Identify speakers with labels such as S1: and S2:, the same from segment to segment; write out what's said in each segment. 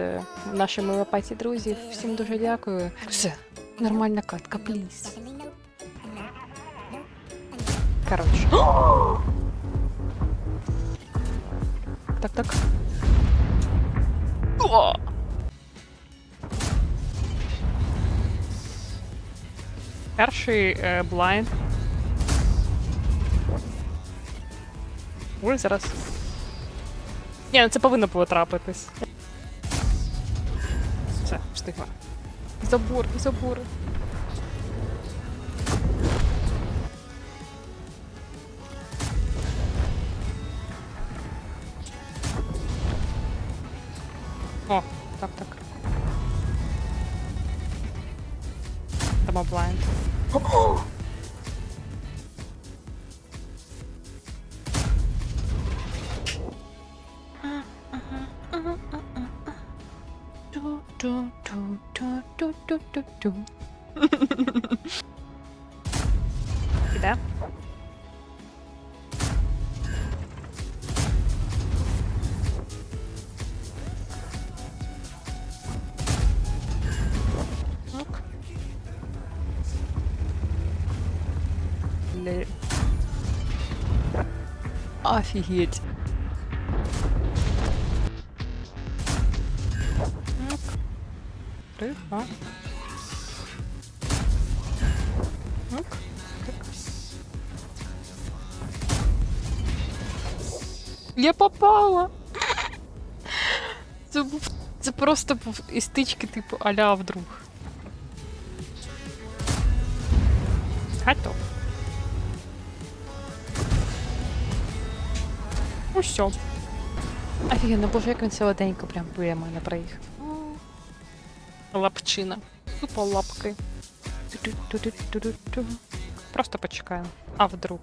S1: Е, Нашими лопаті друзів. Всім дуже дякую. Все, нормальна катка, пліз. Коротше. Так, так. Перший е, блайнд. Ой, зараз. Ні, ну це повинно було трапитись. Встигла. Забор, забор. О, так, так. Там do, do, do, do, do, do, do. Idę. Look. Le- Off he hit. Три, два. Я попала. Це був. Це просто був із стички, типу, аля вдруг. Готов. Ну все. Офігенно, боже, як він солоденько прям біля мене проїхав. Лапчина. Тупо лапки. Ту-ту-ту-ту-ту-ту. Просто почекаємо. А вдруг?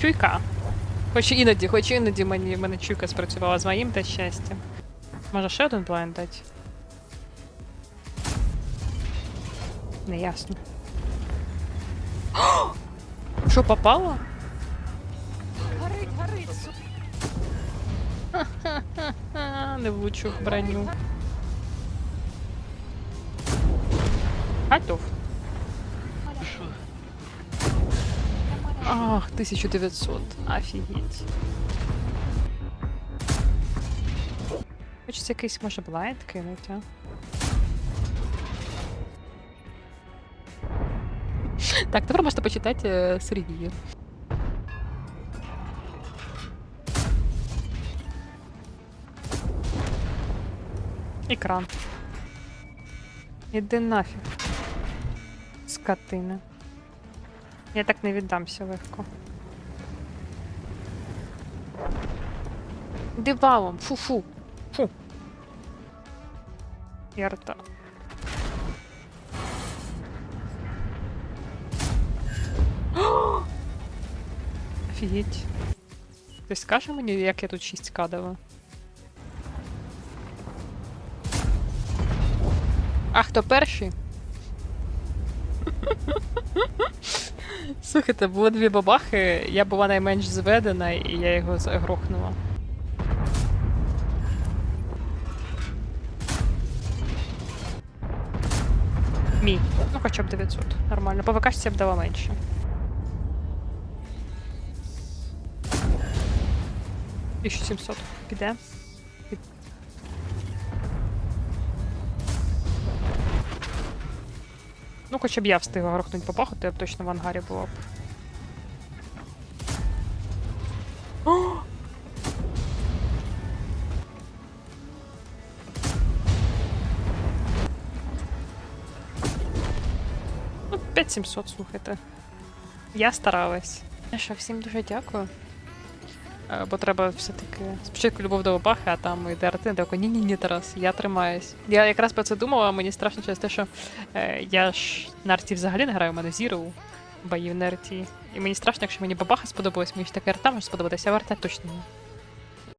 S1: Чуйка. Хоч іноді, хоч іноді мені, мене чуйка спрацювала з моїм та щастям. Може ще один блайнд дати? Не ясно. Що попало?
S2: Горить, горить, су-
S1: Не влучу в броню. Готов. Ах, 1900. Офігеть. Хочеться якийсь, може, блайнд кинути, а? Так, тепер можете почитати е, Екран. Іди нафіг. Скотина. Я так не віддамся легко. Іди валом, фу-фу. Фу. Ярта. Офігеть. Хтось скаже мені, як я тут 6 кадала? А хто перший? Слухайте, було дві бабахи, я була найменш зведена, і я його загрохнула. Мій. Ну, хоча б 900. Нормально. По ВКшці я б дала менше. Тисячу сімсот. Піде. Ну, хоча б я встигла грохнути бабаху, то я б точно в ангарі була б. О! Ну, 5700, слухайте. Я старалась. Ну що, всім дуже дякую. Е, Бо треба все-таки спочатку любов до бабахи, а там і ДРТ, де ні-ні-ні, Тарас, я тримаюсь. Я якраз про це думала, мені страшно через те, що е, я ж на арті взагалі не граю, у мене Zero боїв на арті. І мені страшно, якщо мені бабаха сподобалась, мені ж таке арта може сподобатися, а арта точно ні.